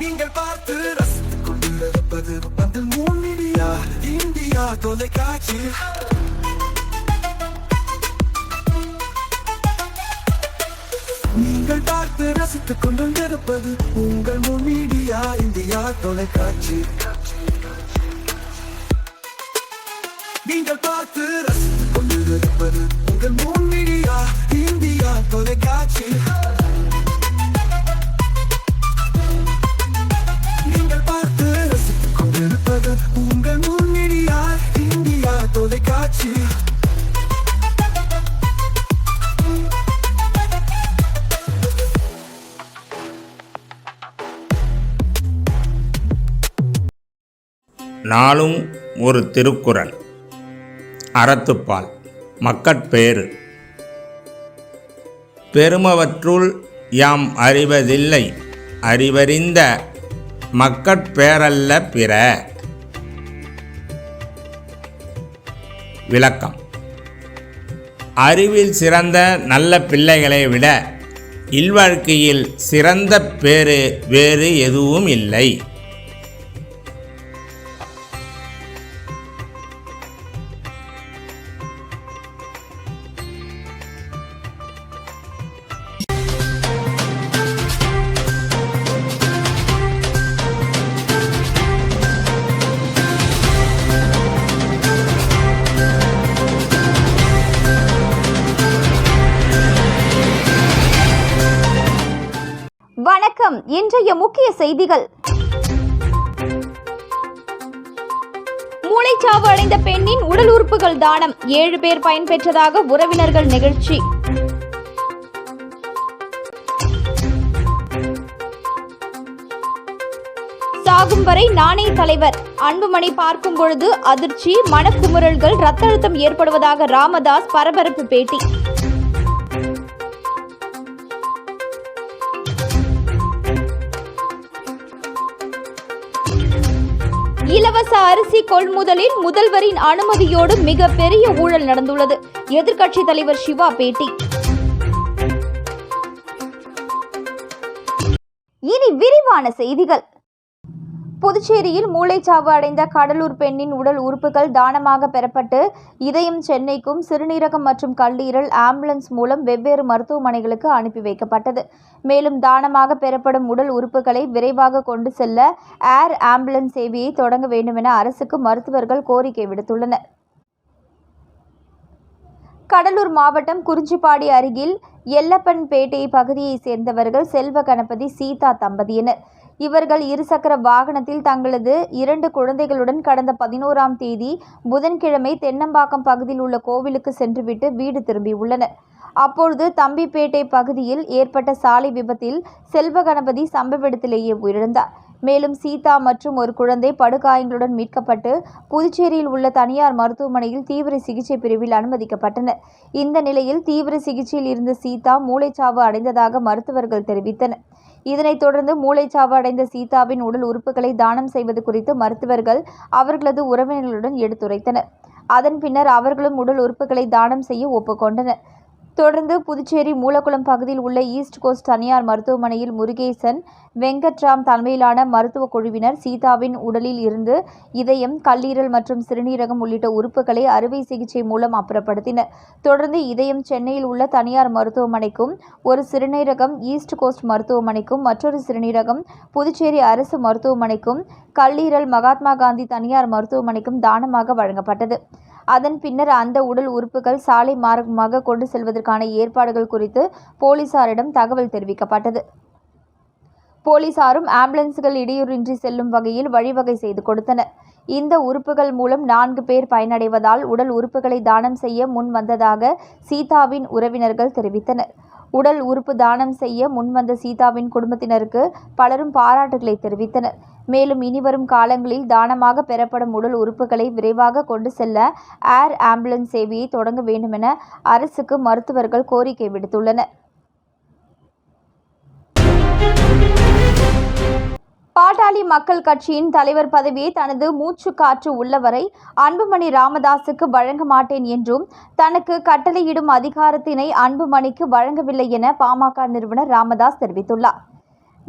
நீங்கள் பார்த்து ரசித்துக் கொண்டிருப்பது பந்தல் மூன் மீடியா இந்தியா தொலைக்காட்சி. நீங்கள் பார்த்து ரசித்துக் கொண்டிருப்பது உங்கள் மூன் மீடியா இந்தியா தொலைக்காட்சி. நீங்கள் பார்த்து ரசித்துக் கொண்டிருப்பது உங்கள் மூன் மீடியா இந்தியா தொலைக்காட்சி. நாளும் ஒரு திருக்குறள். அறத்துப்பால். மக்கட்பேறு பெருமவற்றுள் யாம் அறிவதில்லை. அறிவறிந்த மக்கட்பேரல்ல பிற. விளக்கம். அறிவில் சிறந்த நல்ல பிள்ளைகளை விட இல்வாழ்க்கையில் சிறந்த பேறு வேறு எதுவும் இல்லை. இன்றைய முக்கிய செய்திகள். மூளைச்சாவு அடைந்த பெண்ணின் உடல் உறுப்புகள் தானம். ஏழு பேர் பயன்பெற்றதாக உறவினர்கள் நிகழ்ச்சி. சாகும் வரை நானே தலைவர். அன்புமணி பார்க்கும் பொழுது அதிர்ச்சி மனக்குமுறல்கள் ரத்த அழுத்தம் ஏற்படுவதாக ராமதாஸ் பரபரப்பு பேட்டி. இலவச அரிசி கொள்முதலில் முதல்வரின் அனுமதியோடு மிகப்பெரிய ஊழல் நடந்துள்ளது. எதிர்க்கட்சித் தலைவர் சிவா பேட்டி. இனி விரிவான செய்திகள். புதுச்சேரியில் மூளைச்சாவு அடைந்த கடலூர் பெண்ணின் உடல் உறுப்புகள் தானமாக பெறப்பட்டு இதயம் சென்னைக்கும் சிறுநீரகம் மற்றும் கல்லீரல் ஆம்புலன்ஸ் மூலம் வெவ்வேறு மருத்துவமனைகளுக்கு அனுப்பி வைக்கப்பட்டது. மேலும் தானமாக பெறப்படும் உடல் உறுப்புகளை விரைவாக கொண்டு செல்ல ஏர் ஆம்புலன்ஸ் சேவையை தொடங்க வேண்டுமென அரசுக்கு மருத்துவர்கள் கோரிக்கை விடுத்துள்ளனர். கடலூர் மாவட்டம் குறிஞ்சிப்பாடி அருகில் எல்லப்பன்பேட்டை பகுதியைச் சேர்ந்தவர்கள் செல்வ கணபதி சீதா தம்பதியினர். இவர்கள் இருசக்கர வாகனத்தில் தங்களது இரண்டு குழந்தைகளுடன் கடந்த பதினோராம் தேதி புதன்கிழமை தென்னம்பாக்கம் பகுதியில் உள்ள கோவிலுக்கு சென்றுவிட்டு வீடு திரும்பியுள்ளனர். அப்பொழுது தம்பிப்பேட்டை பகுதியில் ஏற்பட்ட சாலை விபத்தில் செல்வ கணபதி சம்பவ இடத்திலேயே உயிரிழந்தார். மேலும் சீதா மற்றும் ஒரு குழந்தை படுகாயங்களுடன் மீட்கப்பட்டு புதுச்சேரியில் உள்ள தனியார் மருத்துவமனையில் தீவிர சிகிச்சை பிரிவில் அனுமதிக்கப்பட்டனர். இந்த நிலையில் தீவிர சிகிச்சையில் இருந்த சீதா மூளைச்சாவு அடைந்ததாக மருத்துவர்கள் தெரிவித்தனர். இதனைத் தொடர்ந்து மூளைச்சாவு அடைந்த சீதாவின் உடல் உறுப்புகளை தானம் செய்வது குறித்து மருத்துவர்கள் அவர்களது உறவினர்களுடன் எடுத்துரைத்தனர். அதன் பின்னர் அவர்களும் உடல் உறுப்புகளை தானம் செய்ய ஒப்புக்கொண்டனர். தொடர்ந்து புதுச்சேரி மூலக்குளம் பகுதியில் உள்ள ஈஸ்ட் கோஸ்ட் தனியார் மருத்துவமனையில் முருகேசன் வெங்கட்ராம் தலைமையிலான மருத்துவ குழுவினர் சீதாவின் உடலில் இருந்து இதயம் கல்லீரல் மற்றும் சிறுநீரகம் உள்ளிட்ட உறுப்புகளை அறுவை சிகிச்சை மூலம் அப்புறப்படுத்தினர். தொடர்ந்து இதயம் சென்னையில் உள்ள தனியார் மருத்துவமனைக்கும் ஒரு சிறுநீரகம் ஈஸ்ட் கோஸ்ட் மருத்துவமனைக்கும் மற்றொரு சிறுநீரகம் புதுச்சேரி அரசு மருத்துவமனைக்கும் கல்லீரல் மகாத்மா காந்தி தனியார் மருத்துவமனைக்கும் தானமாக வழங்கப்பட்டது. அதன் பின்னர் அந்த உடல் உறுப்புகள் சாலை மார்க்கமாக கொண்டு செல்வதற்கான ஏற்பாடுகள் குறித்து போலீசாரிடம் தகவல் தெரிவிக்கப்பட்டது. போலீசாரும் ஆம்புலன்ஸ்கள் இடையூறின்றி செல்லும் வகையில் வழிவகை செய்து கொடுத்தனர். இந்த உறுப்புகள் மூலம் நான்கு பேர் பயனடைவதால் உடல் உறுப்புகளை தானம் செய்ய முன் வந்ததாக சீதாவின் உறவினர்கள் தெரிவித்தனர். உடல் உறுப்பு தானம் செய்ய முன்வந்த சீதாவின் குடும்பத்தினருக்கு பலரும் பாராட்டுகளை தெரிவித்தனர். மேலும் இனிவரும் காலங்களில் தானமாக பெறப்படும் உடல் உறுப்புகளை விரைவாக கொண்டு செல்ல ஏர் ஆம்புலன்ஸ் சேவையை தொடங்க வேண்டுமென அரசுக்கு மருத்துவர்கள் கோரிக்கை விடுத்துள்ளனர். பாட்டாளி மக்கள் கட்சியின் தலைவர் பதவியை தனது மூச்சு காற்று உள்ளவரை அன்புமணி ராமதாசுக்கு வழங்க மாட்டேன் என்றும் தனக்கு கட்டளையிடும் அதிகாரத்தினை அன்புமணிக்கு வழங்கவில்லை என பாமக நிறுவனர் ராமதாஸ் தெரிவித்துள்ளார்.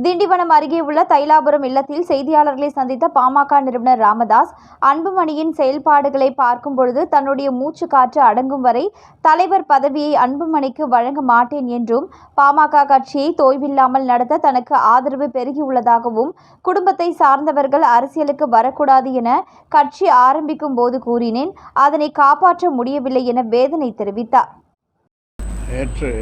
திண்டிவனம் அருகே உள்ள தைலாபுரம் இல்லத்தில் செய்தியாளர்களை சந்தித்த பாமக நிறுவனர் ராமதாஸ் அன்புமணியின் செயல்பாடுகளை பார்க்கும் பொழுது தன்னுடைய மூச்சு காற்று அடங்கும் வரை தலைவர் பதவியை அன்புமணிக்கு வழங்க மாட்டேன் என்றும் பாமக கட்சியை தோய்வில்லாமல் நடத்த தனக்கு ஆதரவு பெருகியுள்ளதாகவும் குடும்பத்தை சார்ந்தவர்கள் அரசியலுக்கு வரக்கூடாது என கட்சி ஆரம்பிக்கும் போது கூறினேன் அதனை காப்பாற்ற முடியவில்லை என வேதனை தெரிவித்தார். நேற்று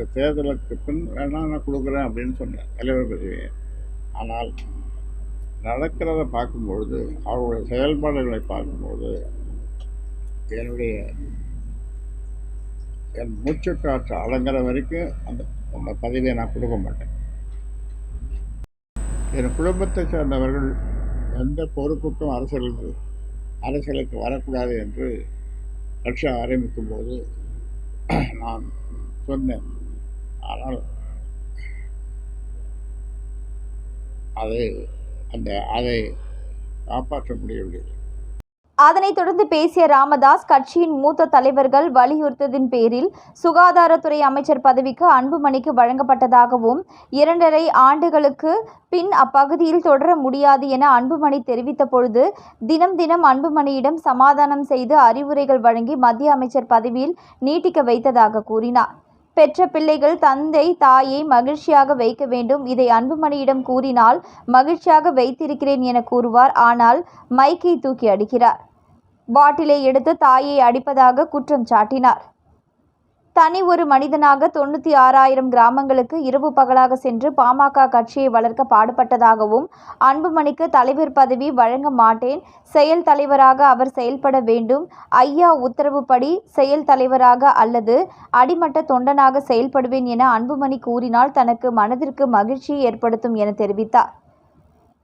இந்த தேர்தலுக்கு பின் வேணா நான் கொடுக்குறேன் அப்படின்னு சொன்னேன் தலைவர் பதவியை. ஆனால் நடக்கிறத பார்க்கும்பொழுது அவருடைய செயல்பாடுகளை பார்க்கும்போது என்னுடைய என் மூச்சுக்காற்று அடங்குற வரைக்கும் அந்த அந்த பதவியை நான் கொடுக்க மாட்டேன். என் குடும்பத்தை சேர்ந்தவர்கள் எந்த பொறுப்புக்கும் அரசியலுக்கு அரசியலுக்கு வரக்கூடாது என்று கட்சி ஆரம்பிக்கும் போது நான் சொன்னேன். ஆனால் அதை அந்த அதை காப்பாற்ற முடியவில்லை. அதனைத் தொடர்ந்து பேசிய ராமதாஸ் கட்சியின் மூத்த தலைவர்கள் வலியுறுத்ததின் பேரில் சுகாதாரத்துறை அமைச்சர் பதவிக்கு அன்புமணிக்கு வழங்கப்பட்டதாகவும் இரண்டரை ஆண்டுகளுக்கு பின் அப்பகுதியில் தொடர முடியாது என அன்புமணி தெரிவித்த பொழுது தினம் தினம் அன்புமணியிடம் சமாதானம் செய்து அறிவுரைகள் வழங்கி மத்திய அமைச்சர் பதவியில் நீட்டிக்க வைத்ததாக கூறினார். பெற்ற பிள்ளைகள் தந்தை தாயை மகிழ்ச்சியாக வைக்க வேண்டும். இதை அன்புமணியிடம் கூறினால் மகிழ்ச்சியாக வைத்திருக்கிறேன் என கூறுவார். ஆனால் மைக்கை தூக்கி அடிக்கிறார். பாட்டிலை எடுத்து தாயை அடிப்பதாக குற்றம் சாட்டினார். தனி ஒரு மனிதனாக தொண்ணூற்றி ஆறாயிரம் கிராமங்களுக்கு இரவு பகலாக சென்று பாமக கட்சியை வளர்க்க பாடுபட்டதாகவும் அன்புமணிக்கு தலைவர் பதவி வழங்க மாட்டேன் செயல் தலைவராக அவர் செயல்பட வேண்டும் ஐயா உத்தரவுப்படி செயல் தலைவராக அல்லது அடிமட்ட தொண்டனாக செயல்படுவேன் என அன்புமணி கூறினால் தனக்கு மனதிற்கு மகிழ்ச்சியை ஏற்படுத்தும் என தெரிவித்தார்.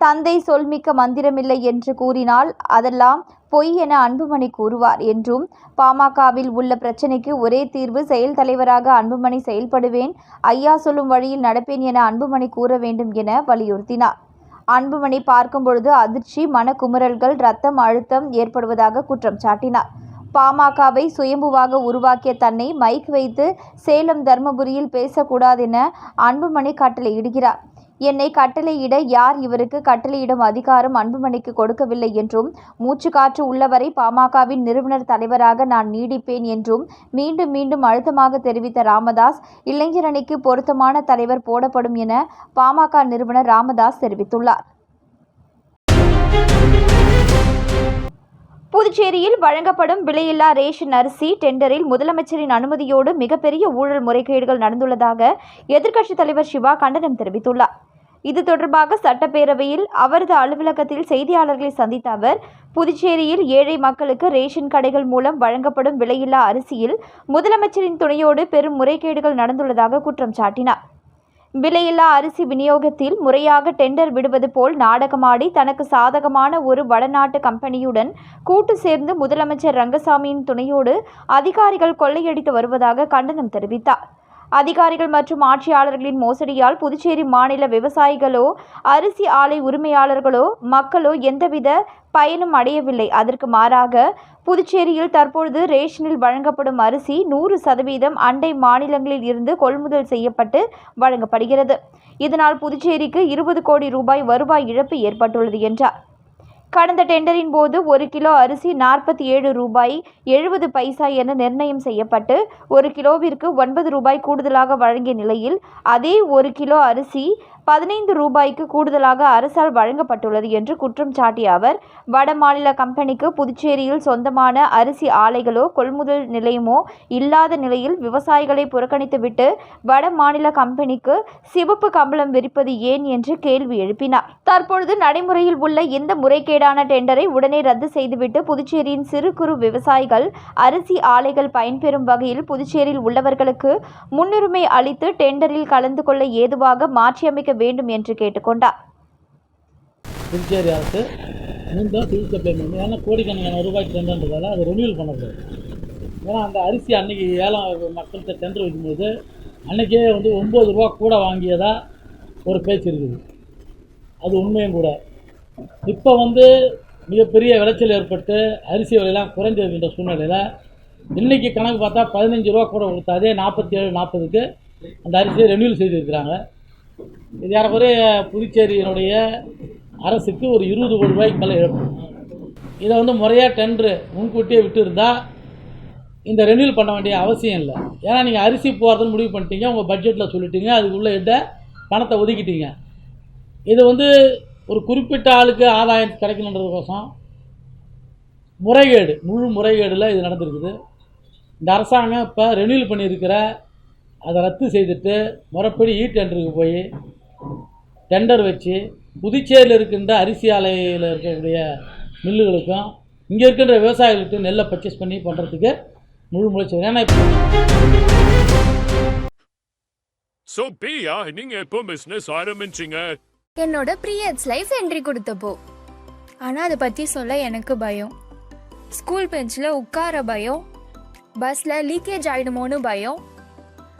தந்தை சொல்மிக்க மந்திரமில்லை என்று கூறினால் அதெல்லாம் பொய் என அன்புமணி கூறுவார் என்றும் பாமகவில் உள்ள பிரச்சனைக்கு ஒரே தீர்வு செயல் தலைவராக அன்புமணி செயல்படுவேன் ஐயா சொல்லும் வழியில் நடப்பேன் என அன்புமணி கூற வேண்டும் என வலியுறுத்தினார். அன்புமணி பார்க்கும்பொழுது அதிர்ச்சி மனக்குமுறல்கள் ரத்தம் அழுத்தம் ஏற்படுவதாக குற்றம் சாட்டினார். பாமகவை சுயம்புவாக உருவாக்கிய தன்னை மைக் வைத்து சேலம் தர்மபுரியில் பேசக்கூடாதென அன்புமணி கட்டளையிடுகிறார். என்னை கட்டளையிட யார் இவருக்கு கட்டளையிடும் அதிகாரம் அன்புமணிக்கு கொடுக்கவில்லை என்றும் மூச்சு காற்று உள்ளவரை பாமகவின் நிறுவனர் தலைவராக நான் நீடிப்பேன் என்றும் மீண்டும் மீண்டும் அழுத்தமாக தெரிவித்த ராமதாஸ் இளைஞரணிக்கு பொருத்தமான தலைவர் போடப்படும் என பாமக நிறுவனர் ராமதாஸ் தெரிவித்துள்ளார். புதுச்சேரியில் வழங்கப்படும் விலையில்லா ரேஷன் அரிசி டெண்டரில் முதலமைச்சரின் அனுமதியோடு மிகப்பெரிய ஊழல் முறைகேடுகள் நடந்துள்ளதாக எதிர்க்கட்சித் தலைவர் சிவா கண்டனம் தெரிவித்துள்ளார். இது தொடர்பாக சட்டப்பேரவையில் அவரது அலுவலகத்தில் செய்தியாளர்களை சந்தித்த அவர் புதுச்சேரியில் ஏழை மக்களுக்கு ரேஷன் கடைகள் மூலம் வழங்கப்படும் விலையில்லா அரிசியில் முதலமைச்சரின் துணையோடு பெரும் முறைகேடுகள் நடந்துள்ளதாக குற்றம் சாட்டினார். விலையில்லா அரிசி விநியோகத்தில் முறையாக டெண்டர் விடுவது போல் நாடகமாடி தனக்கு சாதகமான ஒரு வடநாட்டு கம்பெனியுடன் கூட்டு சேர்ந்து முதலமைச்சர் ரங்கசாமியின் துணையோடு அதிகாரிகள் கொள்ளையடித்து வருவதாக கண்டனம் தெரிவித்தார். அதிகாரிகள் மற்றும் ஆட்சியாளர்களின் மோசடியால் புதுச்சேரி மாநில விவசாயிகளோ அரிசி ஆலை உரிமையாளர்களோ மக்களோ எந்தவித பயனும் அடையவில்லை. அதற்கு மாறாக புதுச்சேரியில் தற்பொழுது ரேஷனில் வழங்கப்படும் அரிசி நூறு சதவீதம் அண்டை மாநிலங்களில் இருந்து கொள்முதல் செய்யப்பட்டு வழங்கப்படுகிறது. இதனால் புதுச்சேரிக்கு இருபது கோடி ரூபாய் வருவாய் இழப்பு ஏற்பட்டுள்ளது என்றார். கடந்த டெண்டரின் போது ஒரு கிலோ அரிசி நாற்பத்தி ஏழு ரூபாய் எழுபது பைசா என நிர்ணயம் செய்யப்பட்டு ஒரு கிலோவிற்கு ஒன்பது ரூபாய் கூடுதலாக வழங்கிய நிலையில் அதே ஒரு கிலோ அரிசி பதினைந்து ரூபாய்க்கு கூடுதலாக அரசால் வழங்கப்பட்டுள்ளது என்று குற்றம் சாட்டிய அவர் வட மாநில கம்பெனிக்கு புதுச்சேரியில் சொந்தமான அரிசி ஆலைகளோ கொள்முதல் நிலையமோ இல்லாத நிலையில் விவசாயிகளை புறக்கணித்துவிட்டு வட மாநில கம்பெனிக்கு சிவப்பு கம்பளம் விரிப்பது ஏன் என்று கேள்வி எழுப்பினார். தற்பொழுது நடைமுறையில் உள்ள இந்த முறைகேடான டெண்டரை உடனே ரத்து செய்துவிட்டு புதுச்சேரியின் சிறு குறு விவசாயிகள் அரிசி ஆலைகள் பயன்பெறும் வகையில் புதுச்சேரியில் உள்ளவர்களுக்கு முன்னுரிமை அளித்து டெண்டரில் கலந்து கொள்ள ஏதுவாக மாற்றியமைக்க வேண்டும் என்று கேட்டுக்கொண்டார். புதுச்சேரி அரசு மீண்டும் சிவில் சப்ளை பண்ணணும் ஏன்னா கோடிக்கணக்கான ரூபாய்க்கு தந்தன்றதால அதை ரெனியூல் பண்ணக்கூடாது. ஏன்னா அந்த அரிசி அன்னைக்கு ஏலம் மக்கள்கிட்ட டெண்டர் வைக்கும்போது அன்னைக்கே வந்து ஒம்பது ரூபா கூட வாங்கியதா ஒரு பேச்சு இருக்குது. அது உண்மையும் கூட. இப்போ வந்து மிகப்பெரிய விளைச்சல் ஏற்பட்டு அரிசி விலையெல்லாம் குறைஞ்சிருக்கின்ற சூழ்நிலையில் இன்றைக்கி கணக்கு பார்த்தா பதினஞ்சு ரூபா கூட கொடுத்த அதே நாற்பத்தி ஏழு நாற்பதுக்கு அந்த அரிசியை ரெனியூல் செய்திருக்கிறாங்க இது ஏறக்குறைய புதுச்சேரியினுடைய அரசுக்கு ஒரு இருபது கோடி ரூபாய்க்கு மேலே இழப்பு. இதை வந்து முறையாக டெண்டரு முன்கூட்டியே விட்டு இருந்தால் இந்த ரெனியூல் பண்ண வேண்டிய அவசியம் இல்லை. ஏன்னா நீங்கள் அரிசி போகிறதுன்னு முடிவு பண்ணிட்டீங்க உங்கள் பட்ஜெட்டில் சொல்லிட்டீங்க அதுக்குள்ளே இட்ட பணத்தை ஒதுக்கிட்டீங்க. இது வந்து ஒரு குறிப்பிட்ட ஆளுக்கு ஆதாயம் கிடைக்கணுன்றதுக்கோசம் முறைகேடு முழு முறைகேடில் இது நடந்திருக்குது. இந்த அரசாங்கம் இப்போ ரெனியூல் பண்ணியிருக்கிற அதை ரத்து செய்துட்டு முறைப்படி இ டெண்டருக்கு போய் டெண்டர் வச்சு புதுச்சேரியில் இருக்கின்ற அரிசி ஆலையில் இருக்கக்கூடிய மில்லுகளுக்கும் இங்கே இருக்கின்ற விவசாயிகளுக்கு நெல்லை பர்ச்சேஸ் பண்ணி பண்ணுறதுக்கு முழு முயற்சி ஏன்னா இப்போ ஸோ பியா நீங்க எப்போ பிசினஸ் ஆரம்பிச்சீங்க? என்னோட ப்ரீயட்ஸ் லைஃப் என்ட்ரி கொடுத்தப்போ. ஆனால் அதை பற்றி சொல்ல எனக்கு பயம். ஸ்கூல் பெஞ்சில் உட்கார பயம். பஸ்ஸில் லீக்கேஜ் ஆகிடுமோன்னு பயம்.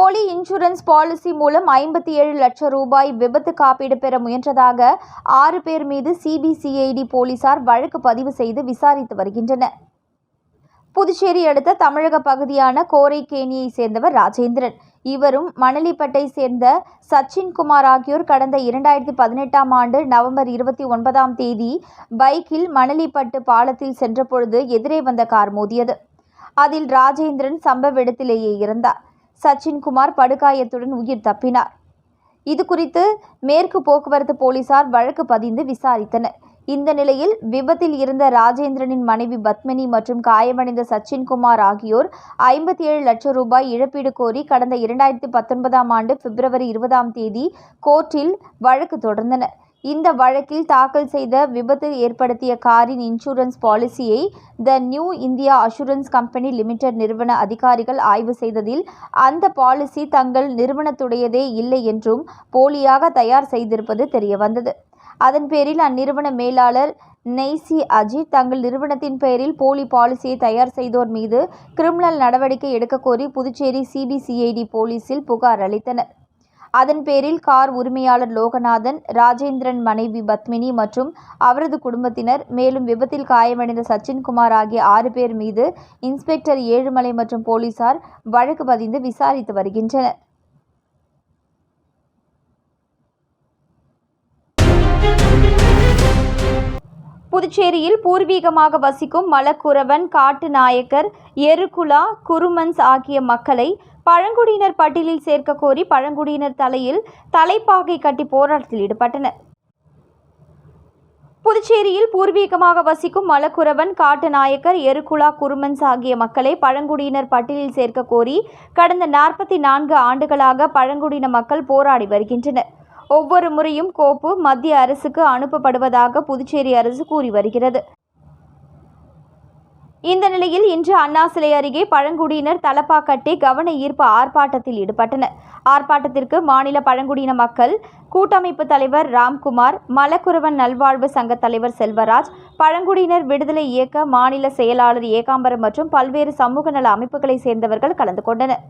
போலி இன்சூரன்ஸ் பாலிசி மூலம் ஐம்பத்தி ஏழு லட்சம் ரூபாய் விபத்து காப்பீடு பெற முயன்றதாக ஆறு பேர் மீது சிபிசிஐடி போலீசார் வழக்கு பதிவு செய்து விசாரித்து வருகின்றனர். புதுச்சேரி அடுத்த தமிழக பகுதியான கோரைக்கேணியை சேர்ந்தவர் ராஜேந்திரன். இவரும் மணலிப்பட்டை சேர்ந்த சச்சின் குமார் ஆகியோர் கடந்த இரண்டாயிரத்தி பதினெட்டாம் ஆண்டு நவம்பர் இருபத்தி ஒன்பதாம் தேதி பைக்கில் மணலிப்பட்டு பாலத்தில் சென்றபொழுது எதிரே வந்த கார் மோதியது. அதில் ராஜேந்திரன் சம்பவ இடத்திலேயே இருந்தார். சச்சின் குமார் படுகாயத்துடன் உயிர் தப்பினார். இது குறித்து மேற்கு போக்குவரத்து போலீசார் வழக்கு பதிந்து விசாரித்தனர். இந்த நிலையில் விபத்தில் இருந்த ராஜேந்திரனின் மனைவி பத்மினி மற்றும் காயமடைந்த சச்சின் குமார் ஆகியோர் ஐம்பத்தி ஏழு லட்சம் ரூபாய் இழப்பீடு கோரி கடந்த இரண்டாயிரத்தி பத்தொன்பதாம் ஆண்டு பிப்ரவரி இருபதாம் தேதி கோர்ட்டில் வழக்கு தொடர்ந்தனர். இந்த வழக்கில் தாக்கல் செய்த விபத்து ஏற்படுத்திய காரின் இன்சூரன்ஸ் பாலிசியை the New India Assurance company limited நிறுவன அதிகாரிகள் ஆய்வு செய்ததில் அந்த பாலிசி தங்கள் நிறுவனத்துடையதே இல்லை என்றும் போலியாக தயார் செய்திருப்பது தெரியவந்தது. அதன் பேரில் அந்நிறுவன மேலாளர் நெய்சி அஜித் தங்கள் நிறுவனத்தின் பெயரில் போலி பாலிசியை தயார் செய்தோர் மீது கிரிமினல் நடவடிக்கை எடுக்கக்கோரி புதுச்சேரி சிபிசிஐடி போலீசில் புகார் அளித்தனர். அதன் பேரில் கார் உரிமையாளர் லோகநாதன் ராஜேந்திரன் மனைவி பத்மினி மற்றும் அவரது குடும்பத்தினர் மேலும் விபத்தில் காயமடைந்த சச்சின்குமார் ஆகிய ஆறு பேர் மீது இன்ஸ்பெக்டர் ஏழுமலை மற்றும் போலீசார் வழக்கு பதிந்து விசாரித்து வருகின்றனர். புதுச்சேரியில் பூர்வீகமாக வசிக்கும் மலக்குறவன் காட்டு நாயக்கர் எருகுலா குருமன்ஸ் ஆகிய மக்களை பழங்குடியினர் பட்டியலில் சேர்க்க கோரி பழங்குடியினர் தலையில் தலைப்பாகை கட்டி போராட்டத்தில் ஈடுபட்டனர். புதுச்சேரியில் பூர்வீகமாக வசிக்கும் மலக்குறவன் காட்டு நாயக்கர் எருகுலா குருமன்ஸ் ஆகிய மக்களை பழங்குடியினர் பட்டியலில் சேர்க்க கோரி கடந்த நாற்பத்தி நான்கு ஆண்டுகளாக பழங்குடியின மக்கள் போராடி வருகின்றனர். ஒவ்வொரு முறையும் கோப்பு மத்திய அரசுக்கு அனுப்பப்படுவதாக புதுச்சேரி அரசு கூறி வருகிறது. இந்த நிலையில் இன்று அண்ணா சிலை அருகே பழங்குடியினர் தலப்பா கட்டி கவன ஈர்ப்பு ஆர்ப்பாட்டத்தில் ஈடுபட்டனர். ஆர்ப்பாட்டத்திற்கு மாநில பழங்குடியின மக்கள் கூட்டமைப்பு தலைவர் ராம்குமார் மலக்குறவன் நல்வாழ்வு சங்க தலைவர் செல்வராஜ் பழங்குடியினர் விடுதலை இயக்க மாநில செயலாளர் ஏகாம்பரம் மற்றும் பல்வேறு சமூக நல அமைப்புகளைச் சேர்ந்தவர்கள் கலந்து கொண்டனர்.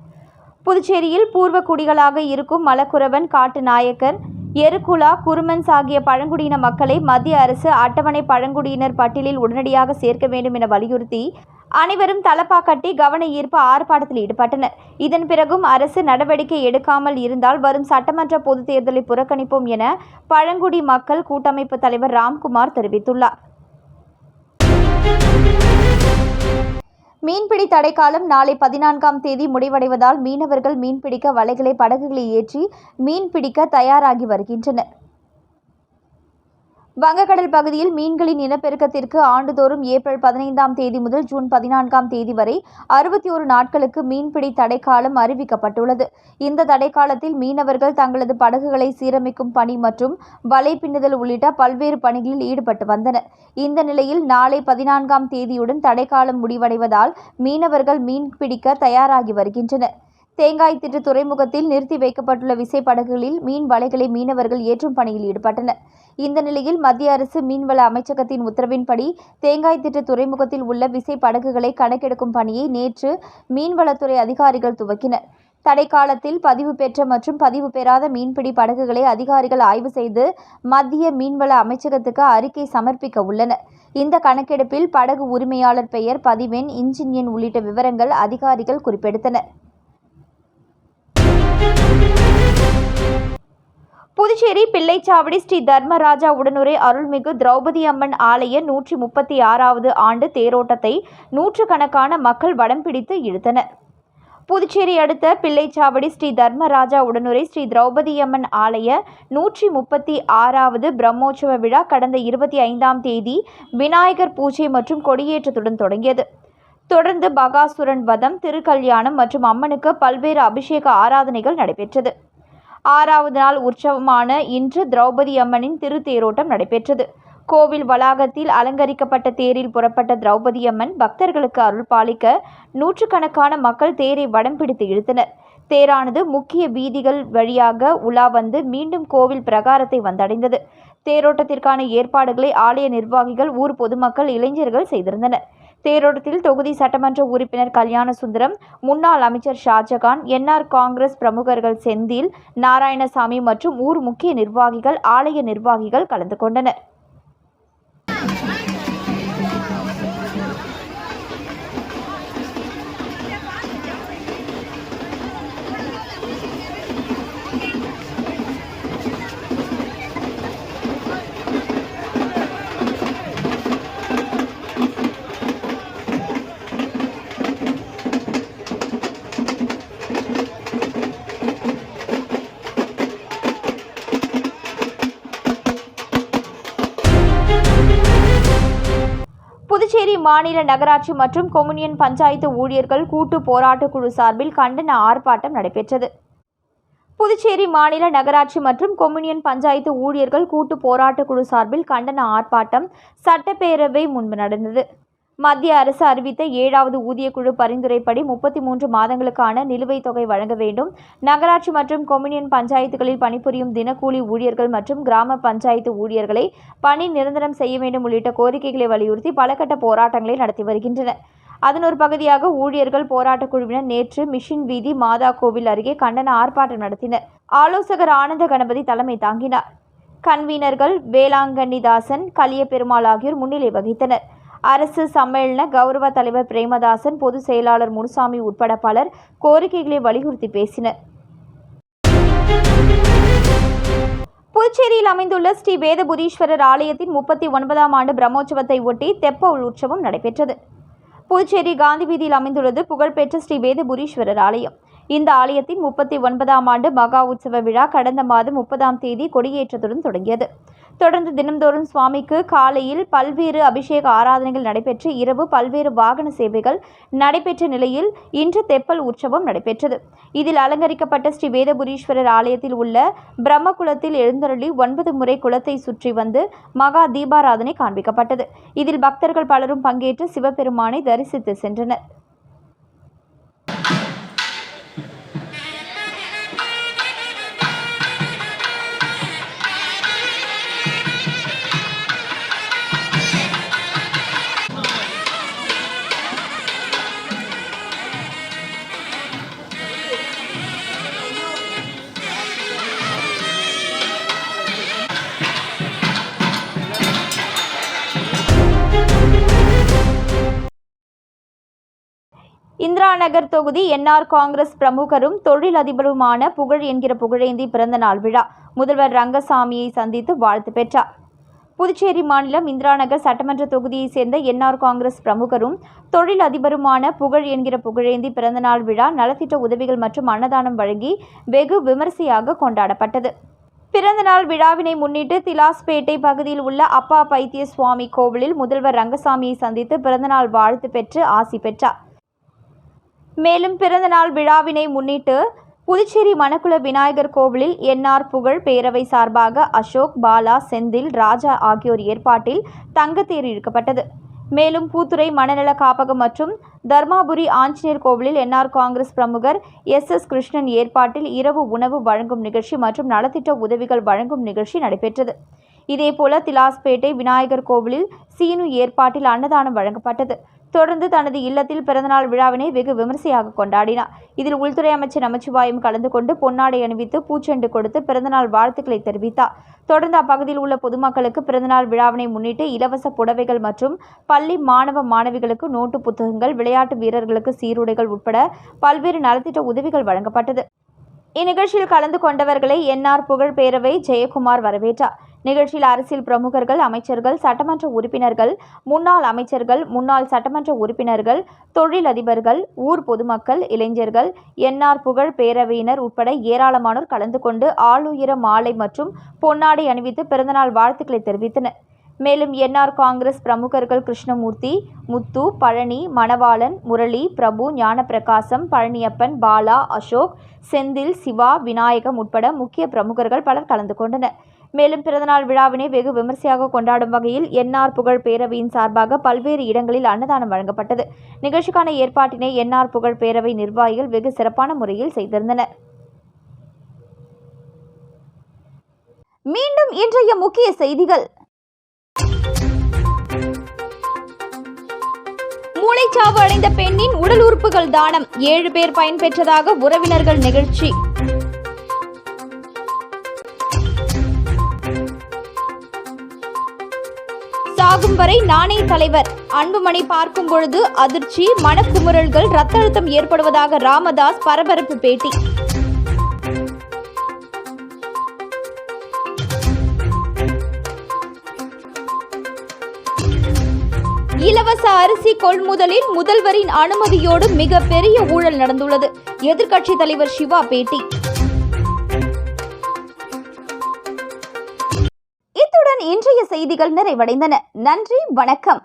புதுச்சேரியில் பூர்வ குடிகளாக இருக்கும் மலக்குறவன் காட்டு நாயக்கர் எருகுலா குருமன்ஸ் ஆகிய பழங்குடியின மக்களை மத்திய அரசு அட்டவணை பழங்குடியினர் பட்டியலில் உடனடியாக சேர்க்க வேண்டும் என வலியுறுத்தி அனைவரும் தலப்பா கட்டி கவன ஈர்ப்பு ஆர்ப்பாட்டத்தில் ஈடுபட்டனர். இதன் பிறகும் அரசு நடவடிக்கை எடுக்காமல் இருந்தால் வரும் சட்டமன்ற பொதுத் தேர்தலை புறக்கணிப்போம் என பழங்குடி மக்கள் கூட்டமைப்பு தலைவர் ராம்குமார் தெரிவித்துள்ளார். மீன்பிடி தடைக்காலம் நாளை பதினான்காம் தேதி முடிவடைவதால் மீனவர்கள் மீன்பிடிக்க வலைகளை படகுகளில் ஏற்றி மீன்பிடிக்க தயாராகி வருகின்றனர். வங்கக்கடல் பகுதியில் மீன்களின் இனப்பெருக்கத்திற்கு ஆண்டுதோறும் ஏப்ரல் பதினைந்தாம் தேதி முதல் ஜூன் பதினான்காம் தேதி வரை அறுபத்தி ஒரு நாட்களுக்கு மீன்பிடி தடைக்காலம் அறிவிக்கப்பட்டுள்ளது. இந்த தடைக்காலத்தில் மீனவர்கள் தங்களது படகுகளை சீரமைக்கும் பணி மற்றும் வலை பின்னுதல் உள்ளிட்ட பல்வேறு பணிகளில் ஈடுபட்டு வந்தனர். இந்த நிலையில் நாளை பதினான்காம் தேதியுடன் தடைக்காலம் முடிவடைவதால் மீனவர்கள் மீன்பிடிக்க தயாராகி வருகின்றனர். தேங்காய் திட்டு துறைமுகத்தில் நிறுத்தி வைக்கப்பட்டுள்ள விசைப்படகுகளில் மீன் வலைகளை மீனவர்கள் ஏற்றும் பணியில் ஈடுபட்டனர். இந்த நிலையில் மத்திய அரசு மீன்வள அமைச்சகத்தின் உத்தரவின்படி தேங்காய் திட்டு துறைமுகத்தில் உள்ள விசைப்படகுகளை கணக்கெடுக்கும் பணியை நேற்று மீன்வளத்துறை அதிகாரிகள் துவக்கினர். தடைக்காலத்தில் பதிவு பெற்ற மற்றும் பதிவு பெறாத மீன்பிடி படகுகளை அதிகாரிகள் ஆய்வு செய்து மத்திய மீன்வள அமைச்சகத்துக்கு அறிக்கை சமர்ப்பிக்க உள்ளனர். இந்த கணக்கெடுப்பில் படகு உரிமையாளர் பெயர் பதிவெண் இன்ஜின் எண் உள்ளிட்ட விவரங்கள் அதிகாரிகள் குறிப்பெடுத்தனர் புதுச்சேரி பிள்ளைச்சாவடி ஸ்ரீ தர்மராஜா உடனுரை அருள்மிகு திரௌபதி அம்மன் ஆலய நூற்றி முப்பத்தி ஆறாவது ஆண்டு தேரோட்டத்தை நூற்றுக்கணக்கான மக்கள் வடம் பிடித்து இழுத்தனர். புதுச்சேரி அடுத்த பிள்ளைச்சாவடி ஸ்ரீ தர்மராஜா உடனுரை ஸ்ரீ திரௌபதி அம்மன் ஆலய நூற்றி முப்பத்தி ஆறாவது பிரம்மோற்சவ விழா கடந்த இருபத்தி ஐந்தாம் தேதி விநாயகர் பூஜை மற்றும் கொடியேற்றத்துடன் தொடங்கியது. தொடர்ந்து பகாசுரன் வதம் திருக்கல்யாணம் மற்றும் அம்மனுக்கு பல்வேறு அபிஷேக ஆராதனைகள் நடைபெற்றது. ஆறாவது நாள் உற்சவமான இன்று திரௌபதி அம்மனின் திருத்தேரோட்டம் நடைபெற்றது. கோவில் வளாகத்தில் அலங்கரிக்கப்பட்ட தேரில் புறப்பட்ட திரௌபதி அம்மன் பக்தர்களுக்கு அருள் பாலிக்க நூற்றுக்கணக்கான மக்கள் தேரை வடம் பிடித்து இழுத்தனர். தேரானது முக்கிய வீதிகள் வழியாக உலா வந்து மீண்டும் கோவில் பிரகாரத்தை வந்தடைந்தது. தேரோட்டத்திற்கான ஏற்பாடுகளை ஆலய நிர்வாகிகள் ஊர் பொதுமக்கள் இளைஞர்கள் செய்திருந்தனர். தேரோட்டத்தில் தொகுதி சட்டமன்ற உறுப்பினர் கல்யாண சுந்தரம் முன்னாள் அமைச்சர் ஷாஜகான் என்ஆர் காங்கிரஸ் பிரமுகர்கள் செந்தில் நாராயணசாமி மற்றும் ஊர் முக்கிய நிர்வாகிகள் ஆலய நிர்வாகிகள் கலந்து கொண்டனர். மாநில நகராட்சி மற்றும் கொம்யூனியன் பஞ்சாயத்து ஊழியர்கள் கூட்டு போராட்டக் குழு சார்பில் கண்டன ஆர்ப்பாட்டம் நடைபெற்றது. புதுச்சேரி மாநில நகராட்சி மற்றும் கொம்யூனியன் பஞ்சாயத்து ஊழியர்கள் கூட்டு போராட்டக் குழு சார்பில் கண்டன ஆர்ப்பாட்டம் சட்டப்பேரவை முன்பு நடந்தது. மத்திய அரசு அறிவித்த ஏழாவது ஊதியக்குழு பரிந்துரைப்படி முப்பத்தி மூன்று மாதங்களுக்கான நிலுவைத் தொகை வழங்க வேண்டும். நகராட்சி மற்றும் கொம்யூனியன் பஞ்சாயத்துகளில் பணிபுரியும் தினக்கூலி ஊழியர்கள் மற்றும் கிராம பஞ்சாயத்து ஊழியர்களை பணி நிரந்தரம் செய்ய வேண்டும் உள்ளிட்ட கோரிக்கைகளை வலியுறுத்தி பல கட்ட போராட்டங்களை நடத்தி வருகின்றனர். அதன் ஒரு பகுதியாக ஊழியர்கள் போராட்டக் குழுவினர் நேற்று மிஷின் வீதி மாதா கோவில் அருகே கண்டன ஆர்ப்பாட்டம் நடத்தினர். ஆலோசகர் ஆனந்த கணபதி தலைமை தாங்கினார். கன்வீனர்கள் வேளாங்கண்ணிதாசன் கலிய பெருமாள் ஆகியோர் முன்னிலை வகித்தனர். அரசு சம்மேளன கௌரவ தலைவர் பிரேமதாசன் பொதுச் செயலாளர் முனுசாமி உட்பட பலர் கோரிக்கைகளை வலியுறுத்தி பேசினர். புதுச்சேரியில் அமைந்துள்ள ஸ்ரீ வேதபுரீஸ்வரர் ஆலயத்தின் முப்பத்தி ஒன்பதாம் ஆண்டு பிரம்மோற்சவத்தை ஒட்டி தெப்ப உற்சவம் நடைபெற்றது. புதுச்சேரி காந்தி வீதியில் அமைந்துள்ளது புகழ்பெற்ற ஸ்ரீ வேதபுரீஸ்வரர் ஆலயம். இந்த ஆலயத்தின் முப்பத்தி ஒன்பதாம் ஆண்டு மகா உற்சவ விழா கடந்த மாதம் முப்பதாம் தேதி கொடியேற்றத்துடன் தொடங்கியது. தொடர்ந்து தினம்தோறும் சுவாமிக்கு காலையில் பல்வேறு அபிஷேக ஆராதனைகள் நடைபெற்று இரவு பல்வேறு வாகன சேவைகள் நடைபெற்ற நிலையில் இன்று தெப்பல் உற்சவம் நடைபெற்றது. இதில் அலங்கரிக்கப்பட்ட ஸ்ரீ வேதபுரீஸ்வரர் ஆலயத்தில் உள்ள பிரம்மகுலத்தில் எழுந்தருளி ஒன்பது முறை குளத்தை சுற்றி வந்து மகா தீபாராதனை காண்பிக்கப்பட்டது. இதில் பக்தர்கள் பலரும் பங்கேற்று சிவபெருமானை தரிசித்து சென்றனர். இந்திரா நகர் தொகுதி என்ஆர் காங்கிரஸ் பிரமுகரும் தொழிலதிபருமான புகழ் என்கிற புகழேந்தி பிறந்த நாள் விழா. முதல்வர் ரங்கசாமியை சந்தித்து வாழ்த்து பெற்றார். புதுச்சேரி மாநிலம் இந்திரா நகர் சட்டமன்ற தொகுதியைச் சேர்ந்த என்ஆர் காங்கிரஸ் பிரமுகரும் தொழில் அதிபருமான புகழ் என்கிற புகழேந்தி பிறந்தநாள் விழா நலத்திட்ட உதவிகள் மற்றும் அன்னதானம் வழங்கி வெகு விமரிசையாக கொண்டாடப்பட்டது. பிறந்தநாள் விழாவினை முன்னிட்டு திலாஸ்பேட்டை பகுதியில் உள்ள அப்பா பைத்திய சுவாமி கோவிலில் முதல்வர் ரங்கசாமியை சந்தித்து பிறந்தநாள் வாழ்த்து பெற்று ஆசி பெற்றார். மேலும் பிறந்தநாள் விழாவினை முன்னிட்டு புதுச்சேரி மணக்குள விநாயகர் கோவிலில் என்ஆர் புகழ் பேரவை சார்பாக அசோக் பாலா செந்தில் ராஜா ஆகியோர் ஏற்பாட்டில் தங்கத்தேர் இழுக்கப்பட்டது. மேலும் பூத்துறை மனநல காப்பகம் மற்றும் தர்மாபுரி ஆஞ்சநேயர் கோவிலில் என்ஆர் காங்கிரஸ் பிரமுகர் எஸ் எஸ் கிருஷ்ணன் ஏற்பாட்டில் இரவு உணவு வழங்கும் நிகழ்ச்சி மற்றும் நலத்திட்ட உதவிகள் வழங்கும் நிகழ்ச்சி நடைபெற்றது. இதேபோல திலாஸ்பேட்டை விநாயகர் கோவிலில் சீனு ஏற்பாட்டில் அன்னதானம் வழங்கப்பட்டது. தொடர்ந்து தனது இல்லத்தில் பிறந்தநாள் விழாவினை வெகு விமரிசையாக கொண்டாடினார். இதில் உள்துறை அமைச்சர் நமச்சிவாயம் கலந்து கொண்டு பொன்னாடை அணிவித்து பூச்செண்டு கொடுத்து பிறந்தநாள் வாழ்த்துக்களை தெரிவித்தார். தொடர்ந்து அப்பகுதியில் உள்ள பொதுமக்களுக்கு பிறந்தநாள் விழாவினை முன்னிட்டு இலவச புடவைகள் மற்றும் பள்ளி மாணவ மாணவிகளுக்கு நோட்டு புத்தகங்கள் விளையாட்டு வீரர்களுக்கு சீருடைகள் உட்பட பல்வேறு நலத்திட்ட உதவிகள் வழங்கப்பட்டது. இந்நிகழ்ச்சியில் கலந்து கொண்டவர்களை என்ஆர் புகழ் பேரவை ஜெயக்குமார் வரவேற்றார். நிகழ்ச்சியில் அரசியல் பிரமுகர்கள் அமைச்சர்கள் சட்டமன்ற உறுப்பினர்கள் முன்னாள் அமைச்சர்கள் முன்னாள் சட்டமன்ற உறுப்பினர்கள் தொழிலதிபர்கள் ஊர் பொதுமக்கள் இளைஞர்கள் என்ஆர் புகழ் பேரவையினர் உட்பட ஏராளமானோர் கலந்து கொண்டு ஆளுயர மாலை மற்றும் பொன்னாடை அணிவித்து பிறந்தநாள் வாழ்த்துக்களை தெரிவித்தனர். மேலும் என்ஆர் காங்கிரஸ் பிரமுகர்கள் கிருஷ்ணமூர்த்தி முத்து பழனி மணவாளன் முரளி பிரபு ஞானப்பிரகாசம் பழனியப்பன் பாலா அசோக் செந்தில் சிவா விநாயகம் உட்பட முக்கிய பிரமுகர்கள் பலர் கலந்து கொண்டனர். மேலும் பிறந்தநாள் விழாவினை வெகு விமர்சையாக கொண்டாடும் வகையில் என்ஆர் புகழ் பேரவையின் சார்பாக பல்வேறு இடங்களில் அன்னதானம் வழங்கப்பட்டது. நிகழ்ச்சிக்கான ஏற்பாட்டினை என்ஆர் புகழ் பேரவை நிர்வாகிகள் வெகு சிறப்பான முறையில் செய்திருந்தனர். மீண்டும் இன்றைய முக்கிய செய்திகள். மூளைச்சாவு அடைந்த பெண்ணின் உடல் உறுப்புகள் தானம். ஏழு பேர் பயன்பெற்றதாக உறவினர்கள் நிகழ்ச்சி. சாகும் வரை நானே தலைவர். அன்புமணி பார்க்கும் பொழுது அதிர்ச்சி மனக்குமுறல்கள் ரத்த அழுத்தம் ஏற்படுவதாக ராமதாஸ் பரபரப்பு பேட்டி. இலவச அரிசி கொள்முதலில் முதல்வரின் அனுமதியோடு மிக பெரிய ஊழல் நடந்துள்ளது. எதிர்க்கட்சி தலைவர் சிவா பேட்டி. இத்துடன் இன்றைய செய்திகள் நிறைவடைந்தன. நன்றி வணக்கம்.